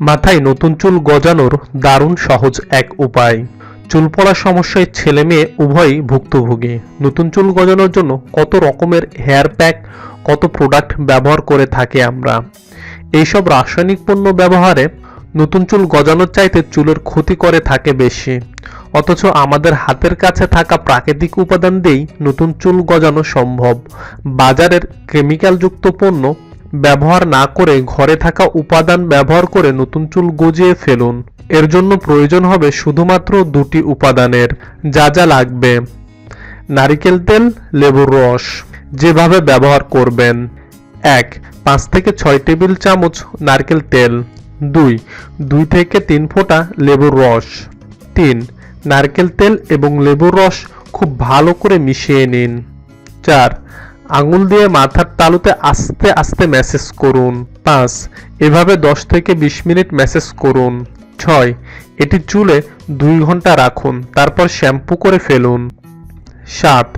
মাথায় নতুন চুল গজানোর দারুণ সহজ এক উপায়। চুল পড়ার সমস্যায় ছেলে মেয়ে উভয়ই ভুক্তভোগী। নতুন চুল গজানোর জন্য কত রকমের হেয়ার প্যাক কত প্রোডাক্ট ব্যবহার করে থাকি আমরা। এইসব রাসায়নিক পণ্য ব্যবহারে নতুন চুল গজানোর চাইতে চুলের ক্ষতি করে থাকে বেশি। অথচ আমাদের হাতের কাছে থাকা প্রাকৃতিক উপাদান দিয়েই নতুন চুল গজানো সম্ভব। বাজারের কেমিক্যালযুক্ত পণ্য ব্যবহার না করে ঘরে থাকা উপাদান ব্যবহার করে নতুন চুল গজিয়ে ফেলুন। এর জন্য প্রয়োজন হবে শুধুমাত্র দুটি উপাদানের। যা যা লাগবে। নারিকেল তেল, লেবুর রস। যেভাবে ব্যবহার করবেন। এক, পাঁচ থেকে ছয় টেবিল চামচ নারকেল তেল। দুই দুই থেকে তিন ফোঁটা লেবুর রস। তিন, নারকেল তেল এবং লেবুর রস খুব ভালো করে মিশিয়ে নিন। চার আঙুল দিয়ে মাথার তালুতে আস্তে আস্তে ম্যাসেজ করুন। পাঁচ, এভাবে দশ থেকে বিশ মিনিট ম্যাসেজ করুন। ছয়, এটি চুলে দুই ঘণ্টা রাখুন, তারপর শ্যাম্পু করে ফেলুন। সাত,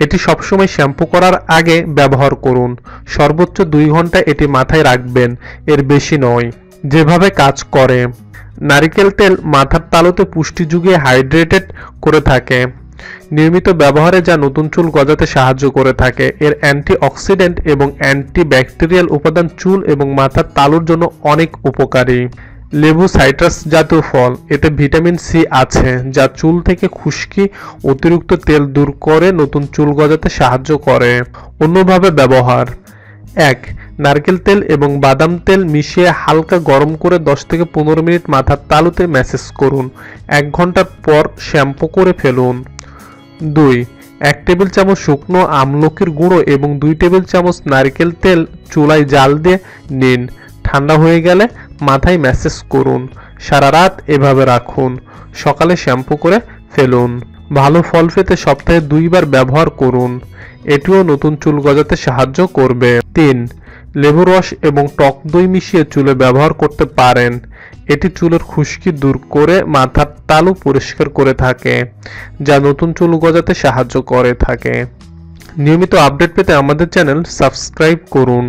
এটি সবসময় শ্যাম্পু করার আগে ব্যবহার করুন। সর্বোচ্চ দুই ঘণ্টা এটি মাথায় রাখবেন, এর বেশি নয়। যেভাবে কাজ করে। নারিকেল তেল মাথার তালুতে পুষ্টি যুগিয়ে হাইড্রেটেড করে থাকে। নিয়মিত ব্যবহারে যা নতুন চুল গজাতে সাহায্য করে থাকে। এর অ্যান্টি অক্সিডেন্ট এবং অ্যান্টি ব্যাকটেরিয়াল উপাদান চুল এবং মাথার তালুর জন্য অনেক উপকারী। লেবু সাইট্রাস জাতীয় ফল। এতে ভিটামিন সি আছে, যা চুল থেকে খুশকি, অতিরিক্ত তেল দূর করে নতুন চুল গজাতে সাহায্য করে। অন্যভাবে ব্যবহার। এক, নারকেল তেল এবং বাদাম তেল মিশিয়ে হালকা গরম করে দশ থেকে পনেরো মিনিট মাথার তালুতে ম্যাসেজ করুন। এক ঘণ্টার পর শ্যাম্পু করে ফেলুন। দুই, এক টেবিল চামচ শুকনো আমলকির গুঁড়ো এবং দুই টেবিল চামচ নারকেল তেল চুলায় জাল দিয়ে নিন। ঠান্ডা হয়ে গেলে মাথায় ম্যাসেজ করুন। সারা রাত এভাবে রাখুন। সকালে শ্যাম্পু করে ফেলুন। ভালো ফল পেতে সপ্তাহে দুইবার ব্যবহার করুন। এটিও নতুন চুল গজাতে সাহায্য করবে। তিন লেবু রস এবং টক দই মিশিয়ে চুলে ব্যবহার করতে পারেন। এটি চুলের খুশকি দূর করে মাথার তালু পরিষ্কার করে থাকে, যা নতুন চুল গজাতে সাহায্য করে থাকে। নিয়মিত আপডেট পেতে আমাদের চ্যানেল সাবস্ক্রাইব করুন।